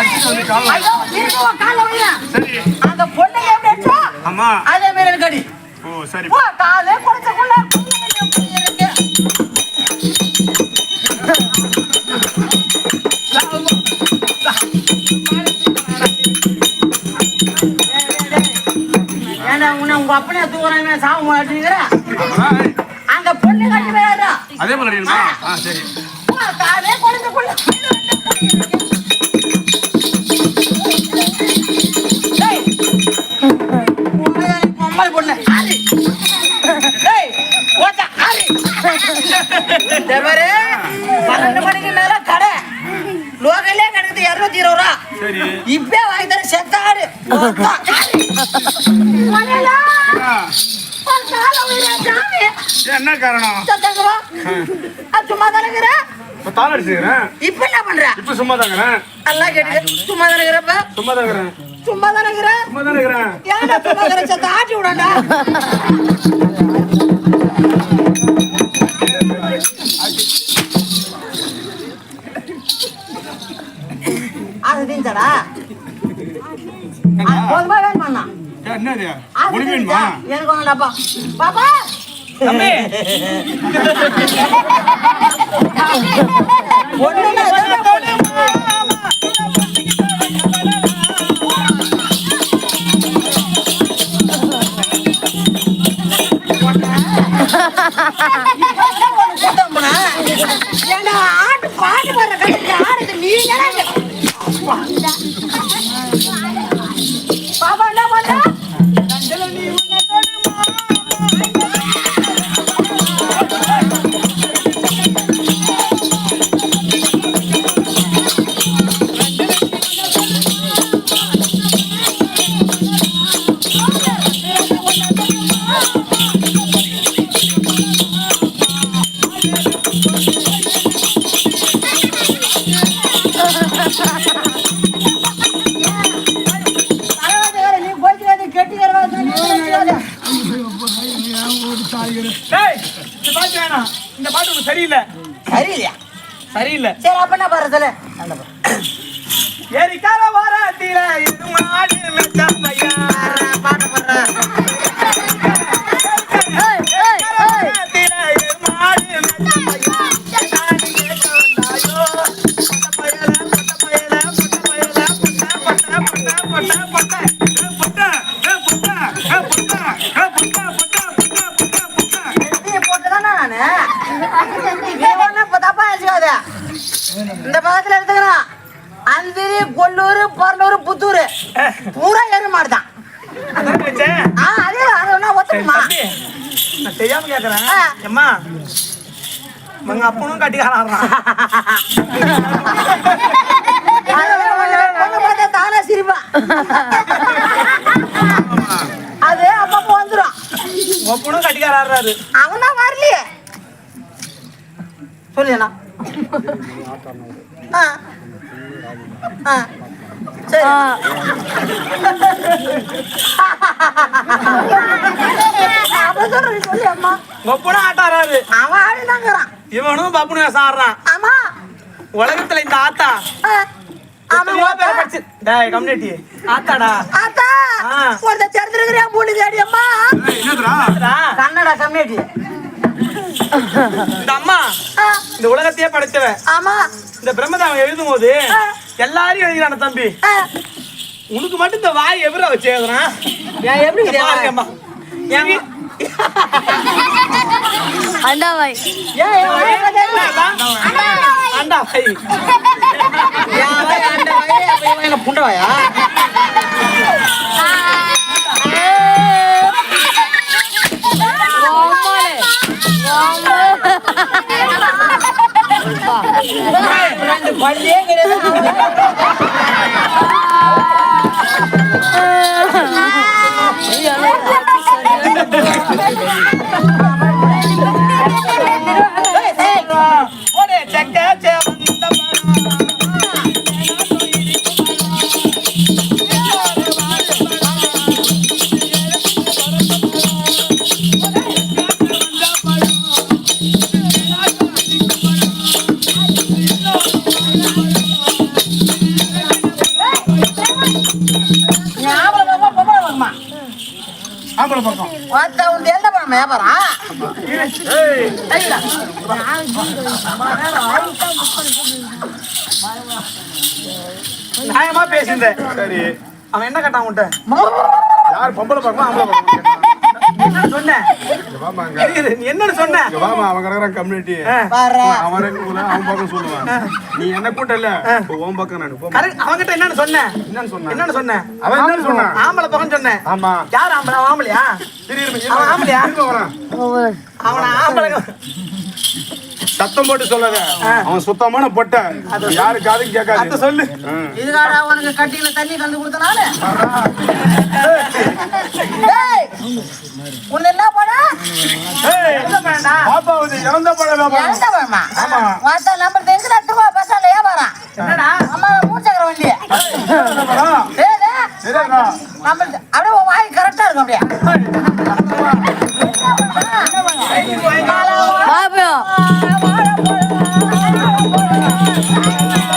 அடிச்சு வந்து கால்ல ஐயோ உன் கால்ல வையா சரி. அந்த பொண்ணை எப்படி அடிச்சோ ஆமா அதே மாதிரி எனக்கு அடி ஓ சரி. போ காலே குடிச்சக்குள்ள இருக்கு உங்க அப்பனே சாவு மாட்டேங்கிற பொண்ணு கட்டி அதே சரி. காலே குடிச்சக்குள்ள பொம்பளை பொண்ணு. பன்னெண்டு மணிக்கு மேல கடை. லோகல்லே கிடக்குது இருநூத்தி இருபது ரூபா. சரி. இப்பே வாங்கி தர செத்தாடு என்ன காரணம்? சும்மா தானே இப்ப என்ன பண்ற? இப்ப சும்மா தாங்கிறேன். எல்லாம் கேட்டு சும்மா தானே சும்மா தாங்கிறேன். சும்மா தானே இருக்கிற சும்மா தானே இருக்கிறேன் ஏன்டா சும்மா தானே செத்த ஆட்டி விடண்டா அது தீஞ்சடா போதுமா வேணுமா ஏன், என்னது? அது உனக்கு தீஞ்சா? வேணுமா எனக்கு பாப்பா! ஆடு ஆட்டு பாட்டு வர்ற கடைக்கு ஆடுது நீங்க இந்த பாட்டு வேணாம். இந்த பாட்டு உனக்கு சரியில்லை. சரியில்லையா? சரியில்லை. சரி அப்ப என்ன பாரு சொல்லு. ஏரிக்கார வாரத்தில எருமாடு மெச்ச பையா பாட்டு பாடுற. நீ தப்பா இந்த பக்கத்துல எடுத்துக்கிறான் அந்திரி கொல்லூர் பொருளூர் புத்தூர். பூரா எருமாடு தான் அதான் வச்சேன் ஆ அதே அது ஒண்ணா ஒத்துக்குமா தெரியாம கேக்குறேன். ஆ. அம்மா உங்க அப்பனும் பொண்ணு பார்த்தா தானா சிரிப்பான் அது அப்பப்போ வந்துடும் அப்பனும் கட்டிக்காராடுறாரு அவன் சொல்லியண்ணா? ஆ. ஆ. சரி. அவன் சொல்றது சொல்லி அம்மா. உங்க அப்பனும் ஆட்டாராரு அவன் ஆடினாங்கிறான். இவனும் பப்புனு வேஷம் ஆடுறான் ஆமா. உலகத்துல இந்த ஆத்தா. படிச்சு டேய் கம்யூனிட்டி. இந்த அம்மா இந்த உலகத்தையே படைச்சவன் ஆமா இந்த பிரம்மதாவன் எழுதும் போது. எல்லாரையும் எழுதினான தம்பி உனக்கு மட்டும் இந்த வாய் எவரா வச்சு எழுதுறான் ஏன் எப்படி இங்க பாருங்க அம்மா. என் வீ- அண்டாவாய் ஏன் என் வாய் என்ன தெரியுமா? ஆம்பளை பக்கம். வாத்தா உண்டு வியாபாரம்? ஐயா. நியாயமா பேசியிருந்தேன் சரி. அவன் என்ன கேட்டான் உன்கிட்ட? யார் பொம்பளை பக்கமா ஆம்பளை பக்கம் என்னன்னு சொன்ன? இங்க வாமா அவன் கிடக்குறான் கம்யூனிட்டி அவன் அவன் பக்கம் சொல்லுவான். நீ என்ன கூட்டல இப்போ உன் பக்கம் நான் போ கரெக்ட் அவன்கிட்ட என்னன்னு சொன்னேன் என்னன்னு சொன்னான்? என்னன்னு சொன்னேன் அவன் என்ன சொன்னான்? ஆம்பளை பக்கம் சொன்னேன் ஆமா. யார் ஆம்பளை? ஆம்பளையா? அவன். ஆம்பளையா? அவனை ஆம்பளை சத்தம் போட்டு சொல்லாத. அவன் சுத்தமான பொட்டை. யாரு காதுக்கு அத கேட்காது சொல்லு. ஆ. இதுக்காடா உனக்கு கட்டியில தண்ணி கண்டு கொடுத்தனால? ஏய், உன்னை என்ன பண்ண? ஏய், என்ன பண்ணா? பாப்பாவது இறந்த பழம். எந்த பழமா? ஆமா. வாத்தா தெரிஞ்சு பசங்க என்னடா? அம்மா மூச்சக்கர வண்டி. இறந்த? நம்ம அப்படியே உன் வாய் கரெக்டா இருக்கும் அப்படியே. எங்க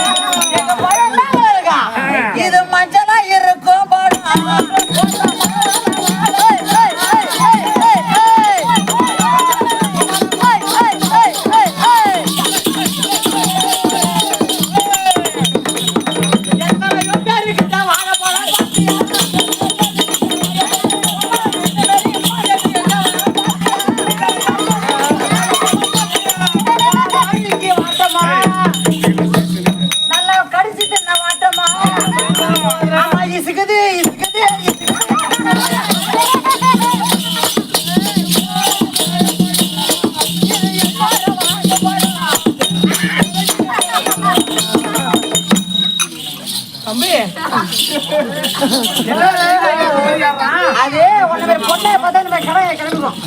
அது உன்னை பொண்ணை பார்த்தா மாதிரி கடையை கிளம்பிக்கும்.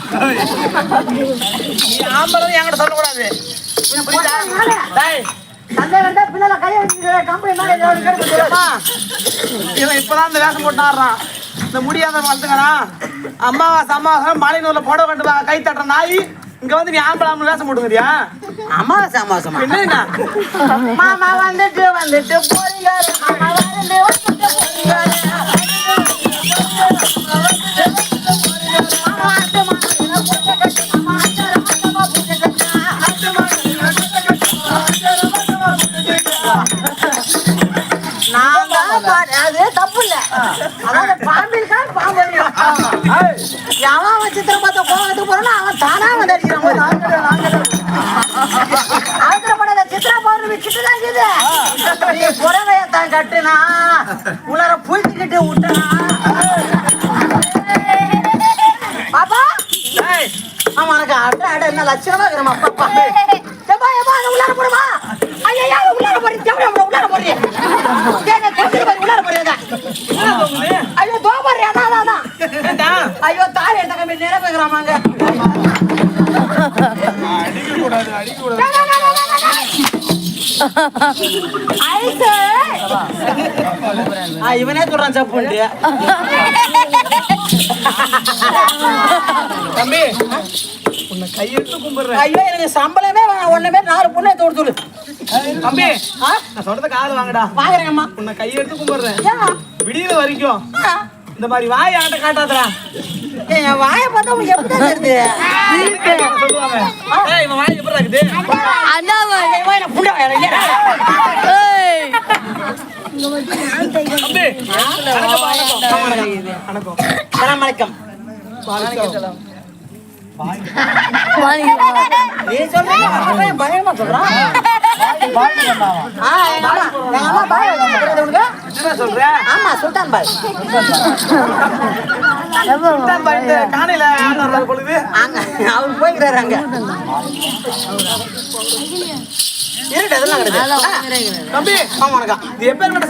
நீ ஆம்பளை என்கிட்ட சொல்லக்கூடாது. இப்பதான் இந்த வேஷம் போட்டு ஆடுறான். இந்த முடியாத வளர்த்துக்கிறான் அம்மாவாசை அம்மாவாசை மலை நூல்ல புடவை கண்டு வா- கை தட்டுற நாய். இங்க வந்து நீ ஆம்பளை ஆம்பளை வேஷம் போட்டுக்கிறியா அமாவாசை, அமாவாசைமா. என்னங்க மாமா வந்துட்டு வந்துட்டு போறீங்க. அவன் சித்திரம் பார்த்து கோவத்துக்கு போறானோ அவன் தானா வந்து அடிக்கிறான் பாரு. அவசரப்படாத சித்ரா பௌர்ணமி கிட்டதான் இருக்குது நீ புடவைய தான் கட்டுனா உலர புழுத்திக்கிட்டு விட்டுனா அட என்ன லட்சணமா இருக்கிறமா பாப்பா ஏப்பா ஏப்பா அது உள்ளார போடுமா ஐயா அது உள்ளார போடு ஜவுளி அவன உள்ளார போடு கேங்க கேங்க பாரு உள்ளார தோங்குது? ஐயோ தோபர் அதான் அதான்? ஐயோ தாலி எடுத்த கம்பி நிரப்புகிறாமாங்க அடிக்க கூடாது அடிக்க கூடாது ஐசு. ஆ இவனே சொல்றான் சப்புன்ட்டு தம்பி கையெடுத்து கும்பிடுறேன். ஐயோ எனக்கு சம்பளமே ஒண்ணுமே நாலு பொண்ணை தோடு சொல்லு தம்பி நான் சொல்றத காது வாங்கடா. பாக்குறேங்கம்மா உன்னை கையெடுத்து கும்பிடுறேன். ஏன்? விடியற வரைக்கும். இந்த மாதிரி வாய் என்கிட்ட காட்டாதடா. ஏய், என் வாயை பார்த்தா உங்களுக்கு எப்படி தெரியுது? சொல்லுவாங்க. ஏய், இவன் வாய் எப்படி இருக்குது? புண்டை வணக்கம், வணக்கம். வணக்கம். பயமா சொல்றான் ஆமா சுல்தான் பாய் காணையில பொழுது அங்க அவர் போய்க்கிறாரு அங்க இருட்டு அதெல்லாம் கிடையாது தம்பி ஆமா வணக்கம் இது எப்பேற்பட்ட